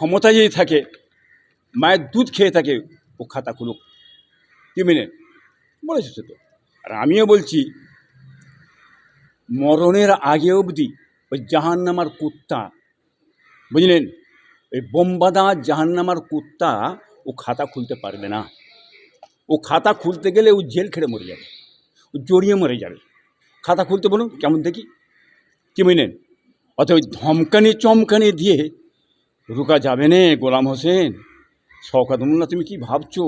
ক্ষমতা যদি থাকে, মায়ের দুধ খেয়ে থাকে, ও খাতা খুলুক। কি মিনে বলেছে সে তো। আর আমিও বলছি, মরণের আগে অবধি ওই জাহান্নামার কুত্তা, বুঝলেন? ওই বোমবাদা জাহান্নামার কুত্তা ও খাতা খুলতে পারবে না। ও খাতা খুলতে গেলে ও জেল খেড়ে মরে যাবে। ও জড়িয়ে মরে যাবে। খাতা খুলতে বলুন, কেমন দেখি? কি বুঝলেন ওই ধমকানি চমকানি দিয়ে রুকা যাবে নে, গোলাম হোসেন। শওকাতুল্লাহ তুমি কি ভাবছ?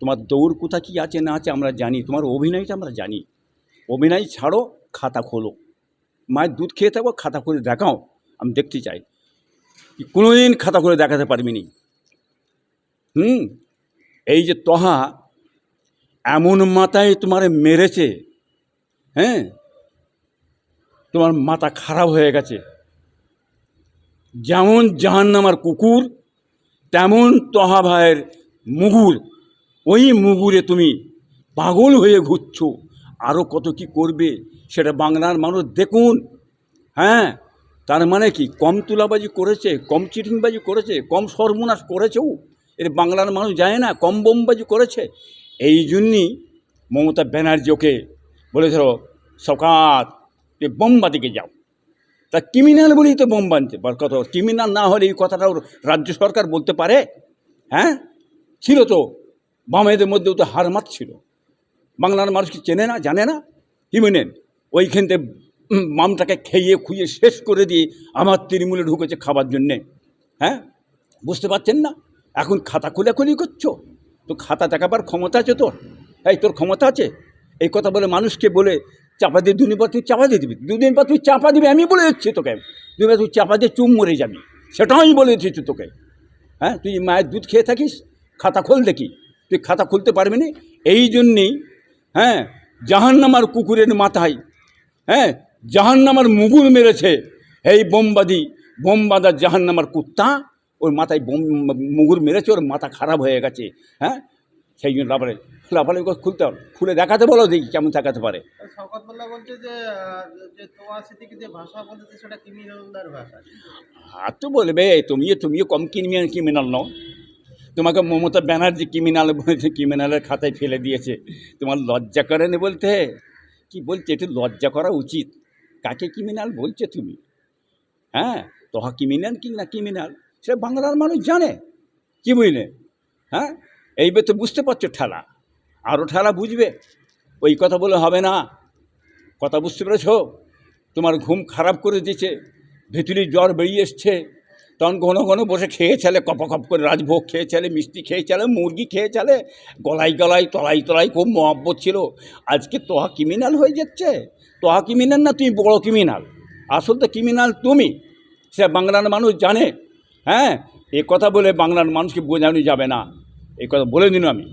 তোমার দৌড় কোথা কি আছে না আছে আমরা জানি, তোমার অভিনয়টা আমরা জানি। অভিনয় ছাড়ো, খাতা খোলো। মায়ের দুধ খেয়ে থাকো, খাতা করে দেখাও, আমি দেখতে চাই। কি কোনোদিন খাতা করে দেখাতে পারবি নি। হুম? এই যে তহা, এমন মাথায় তোমার মেরেছে হ্যাঁ? তোমার মাথা খারাপ হয়ে গেছে। যেমন জাহান্নামার কুকুর, তেমন তহা ভাইয়ের মুগুর। ওই মুগুরে তুমি পাগল হয়ে ঘুরছো। আরও কত কি করবে সেটা বাংলার মানুষ দেখুন। হ্যাঁ তার মানে কি? কম তুলাবাজি করেছে, কম চিটিংবাজি করেছে, কম সর্বনাশ করেছেও এর বাংলার মানুষ যায় না, কম বোমবাজি করেছে। এই জন্যই মমতা ব্যানার্জি ওকে বলেছিল সকাত যে বোমবাদিকে যাও। তা ক্রিমিনাল বলেই তো বোম পার কথা ক্রিমিনাল না হলে এই কথাটা ওর রাজ্য সরকার বলতে পারে? হ্যাঁ? ছিল তো। বামেদের মধ্যেও তো হার মাত ছিল। বাংলার মানুষ কি চেনে না, জানে না? কি মেনেন ওইখান থেকে মামটাকে খেয়ে খুইয়ে শেষ করে দিয়ে আমার তৃণমূলে ঢুকেছে খাবার জন্যে। হ্যাঁ? বুঝতে পারছেন না? এখন খাতা খুলাখুলি করছ? তো খাতা দেখাবার ক্ষমতা আছে তোর? এই তোর ক্ষমতা আছে? এই কথা বলে মানুষকে বলে চাপা দিয়ে দুদিন পর তুই চাপা দিয়ে দিবি। দুদিন পর তুই চাপা দিবি, আমি বলে দিচ্ছি তোকে। দুদিন তুই চাপা দিয়ে চুম মরে যাবি। সেটাও আমি বলে দিচ্ছি তোকে। হ্যাঁ তুই মায়ের দুধ খেয়ে থাকিস, খাতা খোল দেখি। তুই খাতা খুলতে পারবি না? এই জন্যেই হ্যাঁ জাহান্নামার কুকুরের মাথায় হ্যাঁ জাহান্নামার মুগুর মেরেছে। এই বোমবাদি, বোমবাদা জাহান্নামার কুত্তা, ওর মাথায় বোম মুগুর মেরেছে, ওর মাথা খারাপ হয়ে গেছে। হ্যাঁ সেই জন্য লাফালে লাফালে ওকে খুলতে হবে। খুলে দেখাতে বলো দেখি কেমন দেখাতে পারে। আর তো বলবে তুমিও তুমিও কম ক্রিমিনাল ক্রিমিনাল নও। তোমাকে মমতা ব্যানার্জি ক্রিমিনাল বলেছে ক্রিমিনালের খাতায় ফেলে দিয়েছে। তোমার লজ্জা করে না বলতে। কি বলছে একটু লজ্জা করা উচিত। কাকে ক্রিমিনাল বলছে তুমি? হ্যাঁ তোহা ক্রিমিনাল কি না ক্রিমিনাল সেটা বাংলার মানুষ জানে। কি বুঝলে? হ্যাঁ? এইবার তো বুঝতে পারছ ঠেলা। আরও ঠেলা বুঝবে? ওই কথা বলে হবে না। কথা বুঝতে পেরেছ? তোমার ঘুম খারাপ করে দিয়েছে। ভেতরি জ্বর বেরিয়ে এসছে। তখন ঘন ঘন বসে খেয়ে চলে, কপ কপ করে রাজভোগ খেয়ে চলে, মিষ্টি খেয়ে চলে, মুরগি খেয়ে চলে গলাই গলাই তলাই তলাই খুব মহব্বত ছিল। আজকে তোহা ক্রিমিনাল হয়ে যাচ্ছে। তোহা ক্রিমিনাল না তুমি বড় ক্রিমিনাল আসল তো ক্রিমিনাল তুমি। সে বাংলার মানুষ জানে। হ্যাঁ এ কথা বলে বাংলার মানুষকে বোঝানো যাবে না। এই কথা বলে দিন আমি।